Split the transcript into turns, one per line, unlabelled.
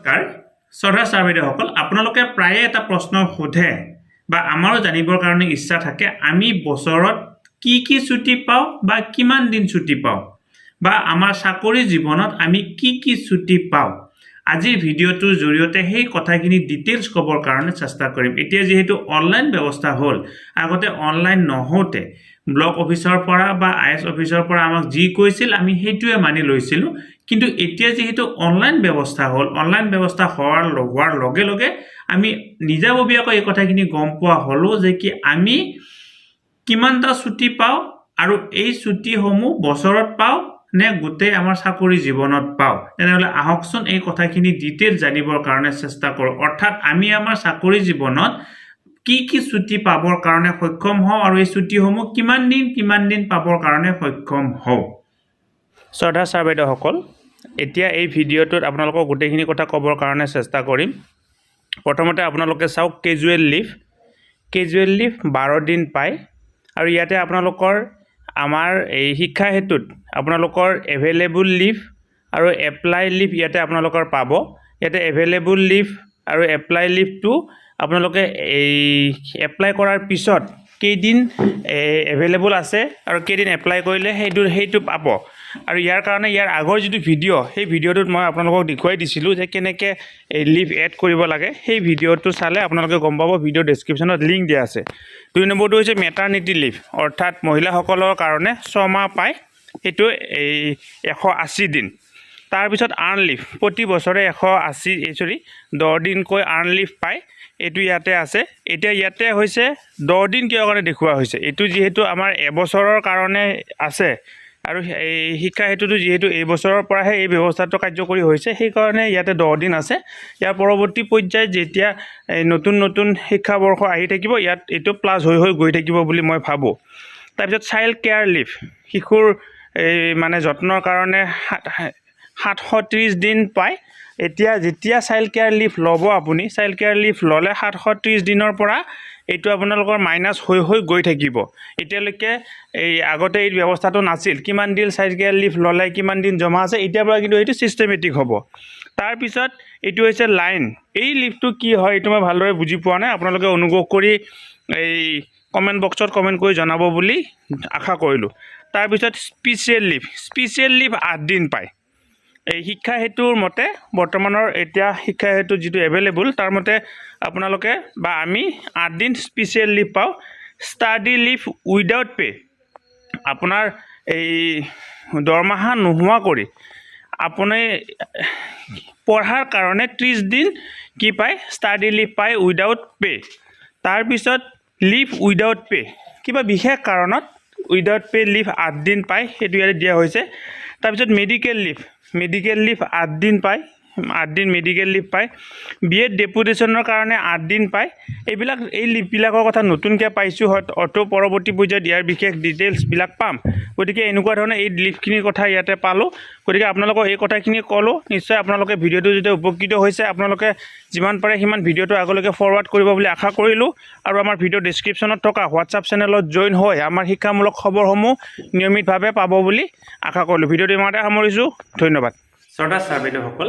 নমস্কাৰ। শ্ৰদ্ধা ছাৰ বাইদেউসকল আপোনালোকে প্ৰায়ে এটা প্ৰশ্ন সোধে বা আমাৰো জানিবৰ কাৰণে ইচ্ছা থাকে, আমি বছৰত কি কি ছুটি পাওঁ বা কিমান দিন ছুটি পাওঁ? বা আমাৰ চাকৰি জীৱনত আমি কি কি ছুটি পাওঁ? আজিৰ ভিডিঅ'টোৰ জৰিয়তে সেই কথাখিনি ডিটেইলছ ক'বৰ কাৰণে চেষ্টা কৰিম। এতিয়া যিহেতু অনলাইন ব্যৱস্থা হ'ল, আগতে অনলাইন নহওঁতে ব্লক অফিচৰ পৰা বা আই এছ অফিচৰ পৰা আমাক যি কৈছিল আমি সেইটোৱে মানি লৈছিলোঁ। কিন্তু এতিয়া যিহেতু অনলাইন ব্যৱস্থা হ'ল অনলাইন ব্যৱস্থা হোৱাৰ হোৱাৰ লগে লগে আমি নিজাববীয়াকৈ এই কথাখিনি গম পোৱা হ'লোঁ যে কি আমি কিমানটা ছুটি পাওঁ আৰু এই ছুটিসমূহ বছৰত পাওঁ নে গোটেই আমাৰ চাকৰি জীৱনত পাওঁ। তেনেহ'লে আহকচোন এই কথাখিনি ডিটেইল জানিবৰ কাৰণে চেষ্টা কৰোঁ। অৰ্থাৎ আমি আমাৰ চাকৰি জীৱনত কি কি ছুটি পাবৰ কাৰণে সক্ষম হওঁ আৰু এই ছুটিসমূহ কিমান দিন কিমান দিন পাবৰ কাৰণে সক্ষম হওঁ? শ্ৰদ্ধা ছাৰ বাইদেউসকল এতিয়া এই ভিডিঅ'টোত আপোনালোকক গোটেইখিনি কথা ক'বৰ কাৰণে চেষ্টা কৰিম। প্ৰথমতে আপোনালোকে চাওক কেজুৱেল লিভ কেজুৱেল লিভ বাৰ দিন পায় আৰু ইয়াতে আপোনালোকৰ আমাৰ এই শিক্ষা হেতুত আপোনালোকৰ এভেইলেবল লিভ আৰু এপ্লাই লিভ ইয়াতে আপোনালোকৰ পাব। ইয়াতে এভেইলেবল লিভ আৰু এপ্লাই লিভটো আপোনালোকে এই এপ্লাই কৰাৰ পিছত কেইদিন এভেইলেবল আছে আৰু কেইদিন এপ্লাই কৰিলে সেইটো সেইটো পাব। আৰু ইয়াৰ কাৰণে ইয়াৰ আগৰ যিটো ভিডিঅ' সেই ভিডিঅ'টোত মই আপোনালোকক দেখুৱাই দিছিলোঁ যে কেনেকৈ এই লিভ এড কৰিব লাগে। সেই ভিডিঅ'টো চালে আপোনালোকে গম পাব ভিডিঅ' ডেছক্ৰিপশ্যনত লিংক দিয়া আছে। দুই নম্বৰটো হৈছে মেটাৰনিটি লিভ অৰ্থাৎ মহিলাসকলৰ কাৰণে ছমাহ পায় সেইটো এই, এশ আশী দিন। তাৰপিছত আৰ্ণ লিভ প্ৰতি বছৰে এশ আশী চৰি দহ দিনকৈ আৰ্ণ লিভ পায়। এইটো ইয়াতে আছে। এতিয়া ইয়াতে হৈছে দহ দিন কিয় কাৰণে দেখুওৱা হৈছে? এইটো যিহেতু আমাৰ এবছৰৰ কাৰণে আছে। আৰু এই শিক্ষা হেতুটো যিহেতু এই বছৰৰ পৰাহে এই ব্যৱস্থাটো কাৰ্যকৰী হৈছে সেইকাৰণে ইয়াতে দহ দিন আছে। ইয়াৰ পৰৱৰ্তী পৰ্যায়ত যেতিয়া নতুন নতুন শিক্ষাবৰ্ষ আহি থাকিব ইয়াত এইটো প্লাছ হৈ হৈ গৈ থাকিব বুলি মই ভাবোঁ। তাৰপিছত চাইল্ড কেয়াৰ লিভ শিশুৰ এই মানে যত্নৰ কাৰণে সাতশ ত্ৰিছ দিন পায়। এতিয়া যেতিয়া চাইল্ড কেয়াৰ লিভ ল'ব আপুনি চাইল্ড কেয়াৰ লিভ ল'লে সাতশ ত্ৰিছ দিনৰ পৰা এইটো আপোনালোকৰ মাইনাছ হৈ হৈ গৈ থাকিব। এতিয়ালৈকে এই আগতে এই ব্যৱস্থাটো নাছিল। কিমান দিন চাইল্ড কেয়াৰ লিভ ল'লে, কিমান দিন জমা আছে, এতিয়াৰ পৰা কিন্তু এইটো ছিষ্টেমেটিক হ'ব। তাৰপিছত এইটো হৈছে লাইন এই লিভটো কি হয়, এইটো মই ভালদৰে বুজি পোৱা নাই। আপোনালোকে অনুগ্ৰহ কৰি এই কমেণ্ট বক্সত কমেণ্ট কৰি জনাব বুলি আশা কৰিলোঁ। তাৰপিছত স্পেচিয়েল লিভ স্পেচিয়েল লিভ আঠ দিন পায়। এই শিক্ষা হেতুৰ মতে, বৰ্তমানৰ এতিয়া শিক্ষা হেতু যিটো এভেইলেবল তাৰ মতে আপোনালোকে বা আমি আঠ দিন স্পেচিয়েল লিভ পাওঁ ষ্টাডি লিভ উইদাউট পে' আপোনাৰ এই দৰমহা নোহোৱা কৰি আপুনি পঢ়াৰ কাৰণে ত্ৰিছ দিন কি পায় ষ্টাডি লিভ পায় উইদাউট পে' তাৰপিছত লিভ উইদাউট পে' কিবা বিশেষ কাৰণত উইদাউট পে' লিভ আঠ দিন পায়, সেইটো ইয়াতে দিয়া হৈছে। তাৰপিছত মেডিকেল লিভ মেডিকেল লিভ আঠ দিন পায়। আঠ দিন মেডিকেল লিভ পায় বি এড ডেপুটেশ্যনৰ কাৰণে আঠ দিন পায়। এইবিলাক, এই লিভবিলাকৰ কথা নতুনকৈ পাইছোঁ অটো পৰৱৰ্তী পৰ্যায়ত ইয়াৰ বিশেষ ডিটেইলছবিলাক পাম। গতিকে এনেকুৱা ধৰণে এই লিভখিনিৰ কথা ইয়াতে পালোঁ। গতিকে আপোনালোকক এই কথাখিনি ক'লোঁ। নিশ্চয় আপোনালোকে ভিডিঅ'টো যেতিয়া উপকৃত হৈছে, আপোনালোকে যিমান পাৰে সিমান ভিডিঅ'টো আগলৈকে ফৰৱাৰ্ড কৰিব বুলি আশা কৰিলোঁ। আৰু আমাৰ ভিডিঅ' ডেছক্ৰিপশ্যনত থকা হোৱাটছআপ চেনেলত জইন হৈ আমাৰ শিক্ষামূলক খবৰসমূহ নিয়মিতভাৱে পাব বুলি আশা কৰিলোঁ। ভিডিঅ'টো ইমানতে সামৰিছোঁ। ধন্যবাদ। শ্ৰদ্ধা ছাৰ বাইদেউসকল